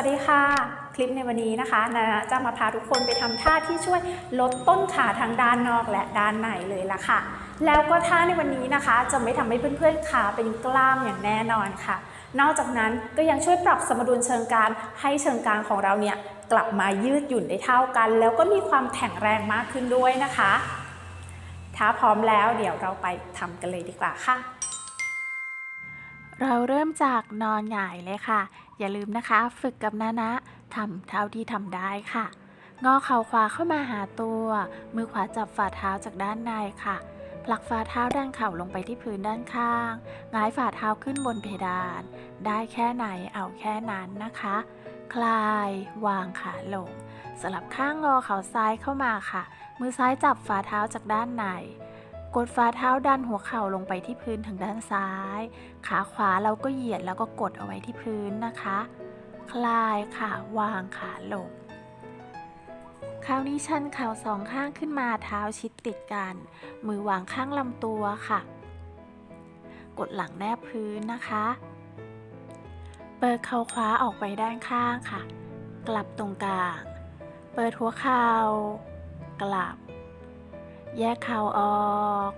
สวัสดีค่ะ คลิปในวันนี้นะคะนาจะมาพาทุกคนไปทำท่าที่ช่วยลดต้นขาทั้งด้านนอกและด้านในเลยละค่ะ แล้วก็ท่าในวันนี้นะคะ จะไม่ทำให้เพื่อนๆขาเป็นกล้ามอย่างแน่นอนค่ะ นอกจากนั้นก็ยังช่วยปรับสมดุลเชิงกานให้เชิงกานของเราเนี่ยกลับมายืดหยุ่นได้เท่ากัน แล้วก็มีความแข็งแรงมากขึ้นด้วยนะคะ ถ้าพร้อมแล้วเดี๋ยวเราไปทำกันเลยดีกว่าค่ะ เราเริ่มจากนอนหงายเลยค่ะ อย่าลืมนะคะ ฝึกกับนานะทำเท่าที่ทำได้ค่ะ งอเข่าขวาเข้ามาหาตัว มือขวาจับฝ่าเท้าจากด้านในค่ะผลักฝ่าเท้าด้านเข่าลงไปที่พื้นด้านข้างหงายฝ่าเท้าขึ้นบนเพดาน ได้แค่ไหนเอาแค่นั้นนะคะ คลาย วางขาลง สลับข้างงอเข่าซ้ายเข้ามาค่ะ มือซ้ายจับฝ่าเท้าจากด้านใน กดฝ่าเท้าดันหัวเข่าลงไปที่พื้นทางด้านซ้าย ขาขวาเราก็เหยียดแล้วก็กดเอาไว้ที่พื้นนะคะ คลายค่ะ วางขาลง คราวนี้ชันเข่าสองข้างขึ้นมาเท้าชิดติดกัน มือวางข้างลำตัวค่ะ กดหลังแนบพื้นนะคะ เปิดเข่าขวาออกไปด้านข้างค่ะ กลับตรงกลาง เปิดหัวเข่ากลับ แยกเข่าออก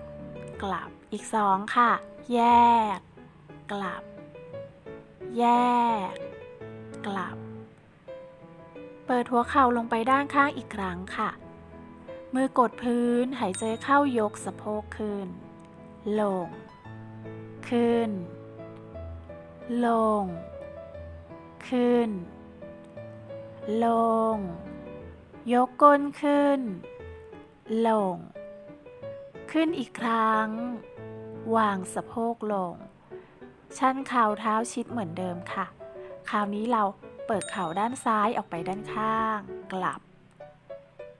กลับอีกสองค่ะ แยก กลับ แยก กลับ เปิดหัวเข่าลงไปด้านข้างอีกครั้งค่ะ มือกดพื้นหายใจเข้ายกสะโพกขึ้น ลง ขึ้น ลง ขึ้น ลง ยกก้นขึ้นลง ขึ้นอีกครั้ง วางสะโพกลง ชันเข่าเท้าชิดเหมือนเดิมค่ะ คราวนี้เราเปิดเข่าด้านซ้ายออกไปด้านข้าง กลับ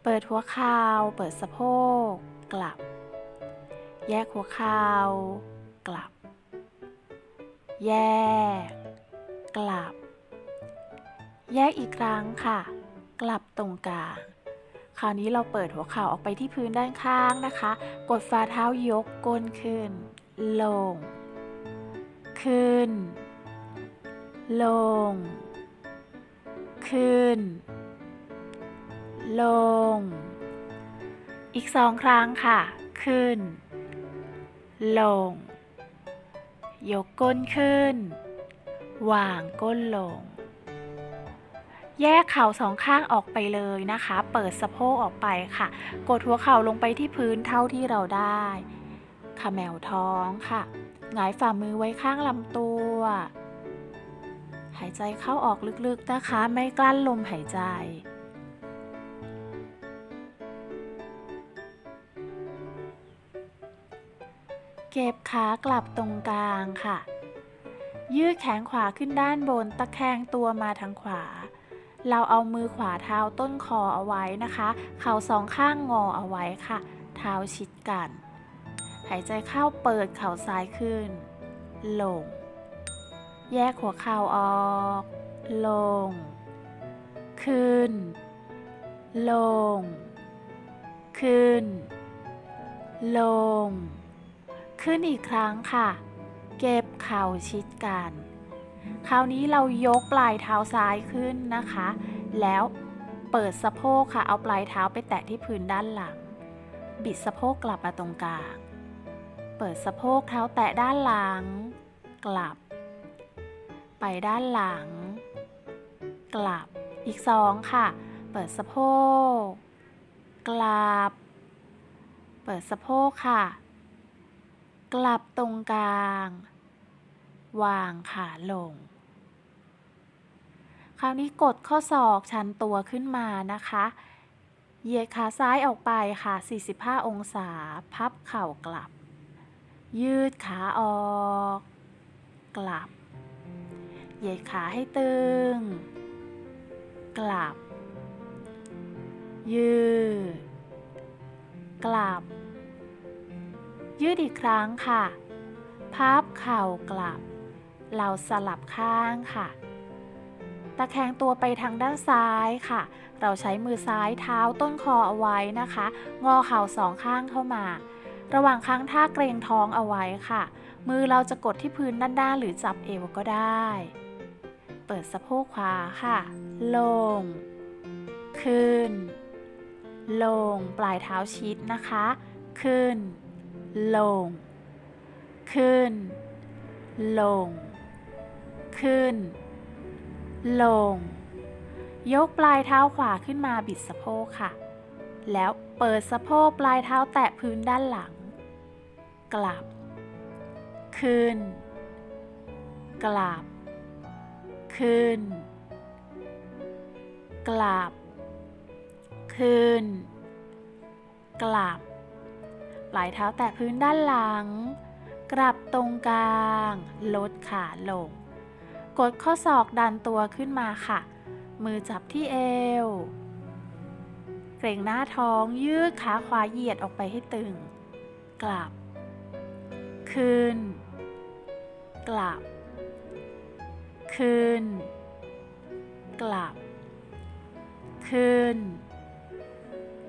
เปิดหัวเข่าเปิดสะโพก กลับ แยกหัวเข่ากลับ แยก กลับ แยกอีกครั้งค่ะ กลับตรงกลาง คราวนี้เราเปิดหัวเข่าออกไปที่พื้นด้านข้างนะคะ กดฝ่าเท้ายกก้นขึ้น ลง ขึ้น ลง ขึ้น ลง อีกสองครั้งค่ะ ขึ้น ลง ยกก้นขึ้น วางก้นลง แยกเข่าสองข้างออกไปเลยนะคะ เปิดสะโพกออกไปค่ะ กดหัวเข่าลงไปที่พื้นเท่าที่เราได้ขมแมวท้องค่ะหงายฝ่ามือไว้ข้างลำตัว หายใจเข้าออกลึกๆนะคะ ไม่กลั้นลมหายใจเก็บขากลับตรงกลางค่ะ ยืดแขนขวาขึ้นด้านบน ตะแคงตัวมาทางขวา เราเอามือขวาเท้าต้นคอเอาไว้นะคะ เข่าสองข้างงอเอาไว้ค่ะ เท้าชิดกัน หายใจเข้าเปิดเข่าซ้ายขึ้น ลง แยกหัวเข่าออก ลง ขึ้น ลง ขึ้น ลง ขึ้นอีกครั้งค่ะ เก็บเข่าชิดกัน คราวนี้เรายกปลายเท้าซ้ายขึ้นนะคะ แล้วเปิดสะโพกค่ะ เอาปลายเท้าไปแตะที่พื้นด้านหลัง บิดสะโพกกลับมาตรงกลาง เปิดสะโพกเท้าแตะด้านหลัง กลับ ไปด้านหลัง กลับ อีกสองค่ะ เปิดสะโพก กลับ เปิดสะโพกค่ะ กลับตรงกลาง วางขาลง คราวนี้กดข้อศอกชันตัวขึ้นมานะคะ เหยียดขาซ้ายออกไปค่ะ 45 องศา พับเข่ากลับ ยืดขาออก กลับ เหยียดขาให้ตึง กลับ ยืด กลับ ยืดอีกครั้งค่ะ พับเข่ากลับ เราสลับข้างค่ะ ตะแคงตัวไปทางด้านซ้ายค่ะ เราใช้มือซ้ายเท้าต้นคอเอาไว้นะคะ งอเข่าสองข้างเข้ามา ระหว่างครั้งท่าเกรงท้องเอาไว้ค่ะ มือเราจะกดที่พื้นด้านหน้าหรือจับเอวก็ได้ เปิดสะโพกขวาค่ะ ลง ขึ้น ลง ปลายเท้าชิดนะคะ ขึ้น ลง ขึ้นลง ขึ้น ลง ยกปลายเท้าขวาขึ้นมาบิดสะโพกค่ะ แล้วเปิดสะโพกปลายเท้าแตะพื้นด้านหลัง กลับ ขึ้น กลับ ขึ้น กลับ ขึ้น กลับ ปลายเท้าแตะพื้นด้านหลังกลับตรงกลาง ลดขาลง ดข้อศอกดันตัวขึ้นมาค่ะ มือจับที่เอว เกรงหน้าท้องยืดขาขวาเหยียดออกไปให้ตึง กลับ ขึ้น กลับ ขึ้น กลับ ขึ้น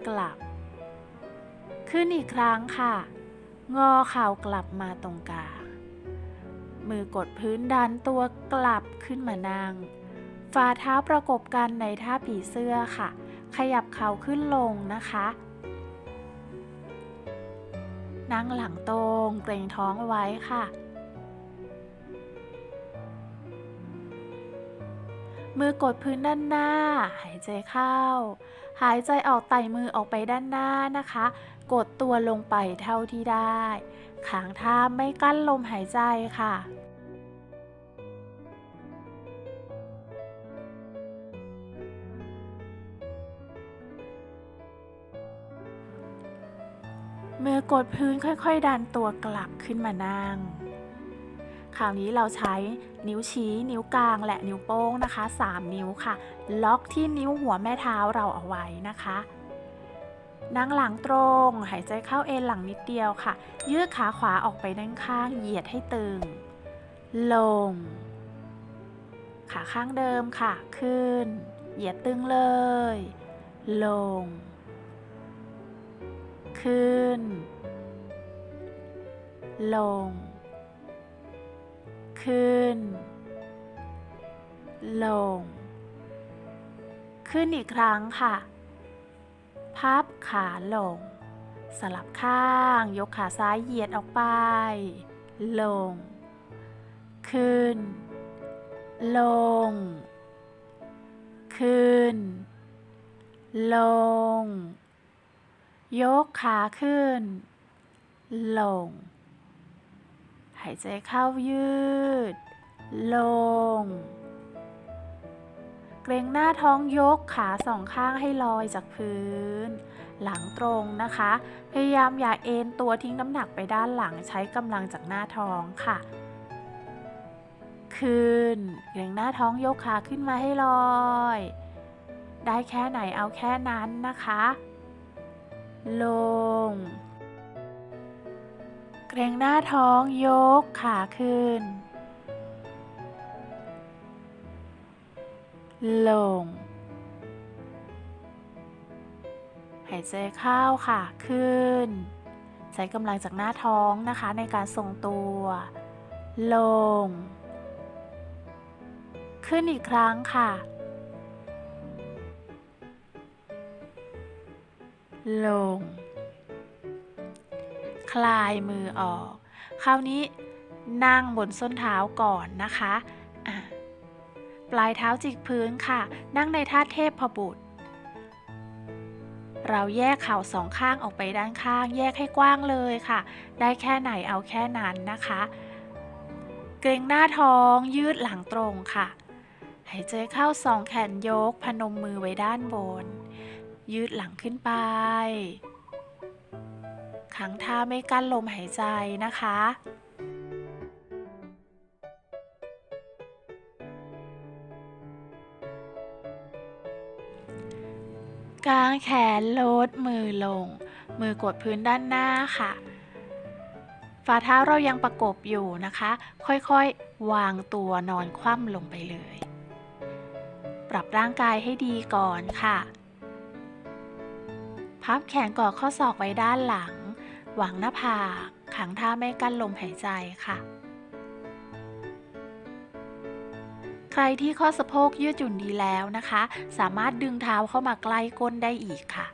กลับ ขึ้นอีกครั้งค่ะ งอเข่ากลับมาตรงกลาง มือกดพื้นดันตัวกลับขึ้นมานั่งฝ่าเท้าประกบกันในท่าผีเสื้อค่ะ ขยับเข่าขึ้นลงนะคะ นั่งหลังตรงเกรงท้องไว้ค่ะ มือกดพื้นด้านหน้า หายใจเข้า หายใจออกไต่มือออกไปด้านหน้านะคะ กดตัวลงไปเท่าที่ได้ ขางท่าไม่กั้นลมหายใจค่ะ กดพื้นค่อยๆ ดันตัวกลับขึ้นมานั่ง คราวนี้เราใช้นิ้วชี้นิ้วกลางและนิ้วโป้งนะคะ 3 นิ้วค่ะ ล็อกที่นิ้วหัวแม่เท้าเราเอาไว้นะคะนั่งหลังตรง หายใจเข้าเอนหลังนิดเดียวค่ะ ยืดขาขวาออกไปด้านข้าง เหยียดให้ตึง ลง ขาข้างเดิมค่ะ ขึ้น เหยียดตึงเลย ลง ขึ้น ลง ขึ้น ลง ขึ้นอีกครั้งค่ะ พับขาลง สลับข้าง ยกขาซ้ายเหยียดออกไป ลง ขึ้น ลง ขึ้น ลง ยกขาขึ้น ลง หายใจเข้ายืด ลง เกรงหน้าท้องยกขาสองข้างให้ลอยจากพื้น หลังตรงนะคะ พยายามอย่าเอ็นตัวทิ้งน้ำหนักไปด้านหลังใช้กำลังจากหน้าท้องค่ะ ขึ้น เกรงหน้าท้องยกขาขึ้นมาให้ลอย ได้แค่ไหนเอาแค่นั้นนะคะ ลง เกรงหน้าท้องยกขาขึ้น ลง หายใจเข้าค่ะขึ้น ใช้กำลังจากหน้าท้องนะคะในการทรงตัว ลง ขึ้นอีกครั้งค่ะ ลง คลายมือออก คราวนี้นั่งบนส้นเท้าก่อนนะคะะปลายเท้าจิกพื้นค่ะ นั่งในท่าเทพบุตร เราแยกเข่าสองข้างออกไปด้านข้าง แยกให้กว้างเลยค่ะ ได้แค่ไหนเอาแค่นั้นนะคะ เกรงหน้าท้องยืดหลังตรงค่ะ หายใจเข้าสองแขนยกพนมมือไว้ด้านบน ยืดหลังขึ้นไป ขังท่าไม่กั้นลมหายใจนะคะกางแขนลดมือลง มือกดพื้นด้านหน้าค่ะ ฝ่าเท้าเรายังประกบอยู่นะคะ ค่อยๆ วางตัวนอนคว่ำลงไปเลย ปรับร่างกายให้ดีก่อนค่ะ พับแขนกอดข้อศอกไว้ด้านหลัง หวังหน้าผากขังท่าไม่กั้นลมหายใจค่ะ ใครที่ข้อสะโพกยืดหยุ่นดีแล้วนะคะ สามารถดึงเท้าเข้ามาใกล้ก้นได้อีกค่ะ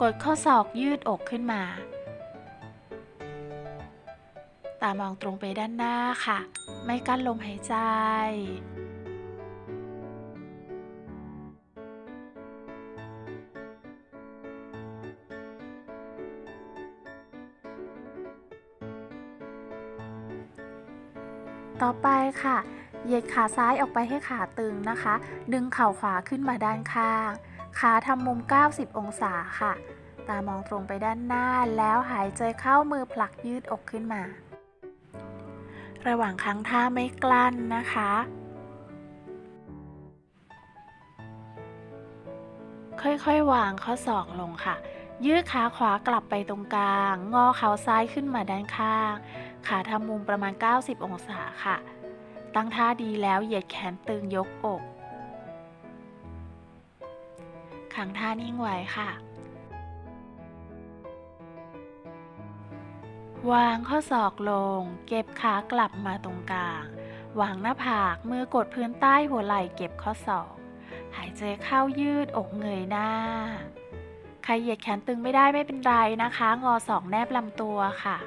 กดข้อศอกยืดอกขึ้นมา ตามองตรงไปด้านหน้าค่ะ ไม่กั้นลมหายใจ ต่อไปค่ะ เหยียดขาซ้ายออกไปให้ขาตึงนะคะ ดึงเข่าขวาขึ้นมาด้านข้าง ขาทำมุม 90 องศาค่ะ ตามองตรงไปด้านหน้าแล้วหายใจเข้ามือผลักยืดอกขึ้นมา ระหว่างครั้งท่าไม่กลั้นนะคะ ค่อยๆ วางข้อศอกลงค่ะ ยืดขาขวากลับไปตรงกลาง งอเข่าซ้ายขึ้นมาด้านข้าง ขาทำมุมประมาณ 90 องศาค่ะ ตั้งท่าดีแล้วเหยียดแขนตึงยกอกขังท่านิ่งไว้ค่ะ วางข้อศอกลง เก็บขากลับมาตรงกลาง วางหน้าผาก มือกดพื้นใต้หัวไหล่เก็บข้อศอก หายใจเข้ายืดอกเงยหน้า ใครเหยียดแขนตึงไม่ได้ไม่เป็นไรนะคะ งอศอกแนบลำตัวค่ะ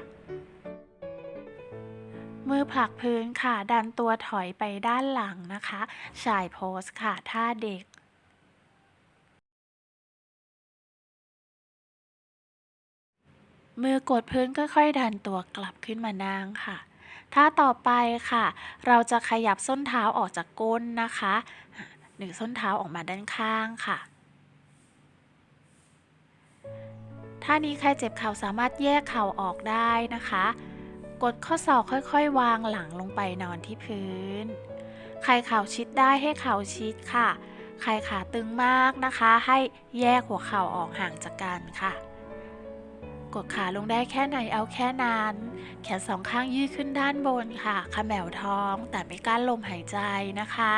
มือผลักพื้นค่ะ ดันตัวถอยไปด้านหลังนะคะ ชายโพสค่ะ ท่าเด็กมือกดพื้นค่อยๆดันตัวกลับขึ้นมานั่งค่ะ ท่าต่อไปค่ะ เราจะขยับส้นเท้าออกจากก้นนะคะหนึ่งส้นเท้าออกมาด้านข้างค่ะ ท่านี้ใครเจ็บเข่าสามารถแยกเข่าออกได้นะคะ กดข้อศอกค่อย ๆ วางหลังลงไปนอนที่พื้น ใครเข่าชิดได้ให้เข่าชิดค่ะ ใครขาตึงมากนะคะ ให้แยกหัวเข่าออกห่างจากกันค่ะ กดขาลงได้แค่ไหนเอาแค่นั้น แขนสองข้างยืดขึ้นด้านบนค่ะขมแมวท้องแต่ไม่กั้นลมหายใจนะคะ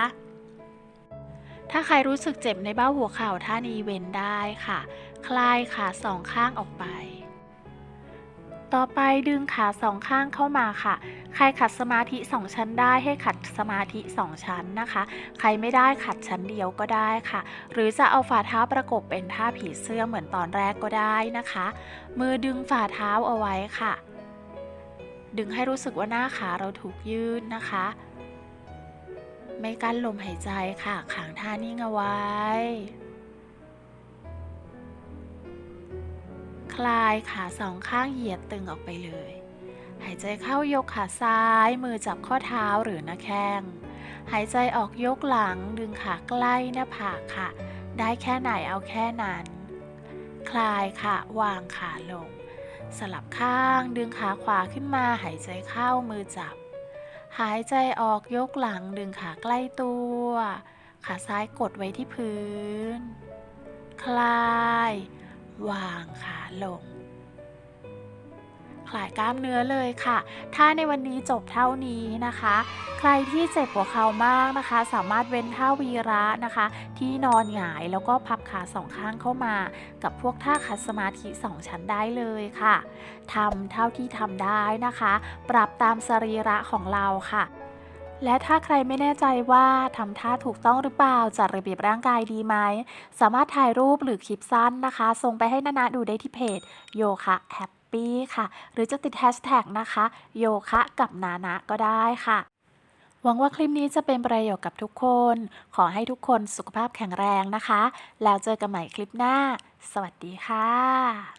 ถ้าใครรู้สึกเจ็บในเบ้าหัวเข่าท่านี้เว้นได้ค่ะ คลายขาสองข้างออกไป ต่อไปดึงขาสองข้างเข้ามาค่ะ ใครขัดสมาธิสองชั้นได้ให้ขัดสมาธิสองชั้นนะคะ ใครไม่ได้ขัดชั้นเดียวก็ได้ค่ะ หรือจะเอาฝ่าเท้าประกบเป็นท่าผีเสื้อเหมือนตอนแรกก็ได้นะคะ มือดึงฝ่าเท้าเอาไว้ค่ะ ดึงให้รู้สึกว่าหน้าขาเราถูกยืดนะคะ ไม่กั้นลมหายใจค่ะ ขางท่านิ่งเอาไว้ ลายขาสองข้างเหยียดตึงออกไปเลย หายใจเข้ายกขาซ้ายมือจับข้อเท้าหรือหน้าแข้ง หายใจออกยกหลังดึงขาใกล้หน้าผากค่ะ ได้แค่ไหนเอาแค่นั้น คลายค่ะ วางขาลง สลับข้างดึงขาขวาขึ้นมา หายใจเข้ามือจับ หายใจออกยกหลังดึงขาใกล้ตัว ขาซ้ายกดไว้ที่พื้น คลาย วางขาลง คลายกล้ามเนื้อเลยค่ะ ถ้าในวันนี้จบเท่านี้นะคะ ใครที่เจ็บหัวเข่ามากนะคะ สามารถเว้นท่าวีระนะคะ ที่นอนหงายแล้วก็พับขาสองข้างเข้ามา กับพวกท่าคัดสมาธิสองชั้นได้เลยค่ะทำเท่าที่ทำได้นะคะ ปรับตามสรีระของเราค่ะ และถ้าใครไม่แน่ใจว่าทำท่าถูกต้องหรือเปล่าจัดระเบียบร่างกายดีไหม สามารถถ่ายรูปหรือคลิปสั้นนะคะ ส่งไปให้นานาดูได้ที่เพจโยคะแฮปปี้ค่ะ หรือจะติดแฮชแท็กนะคะ โยคะกับนานะก็ได้ค่ะ หวังว่าคลิปนี้จะเป็นประโยชน์กับทุกคน ขอให้ทุกคนสุขภาพแข็งแรงนะคะ แล้วเจอกันใหม่คลิปหน้า สวัสดีค่ะ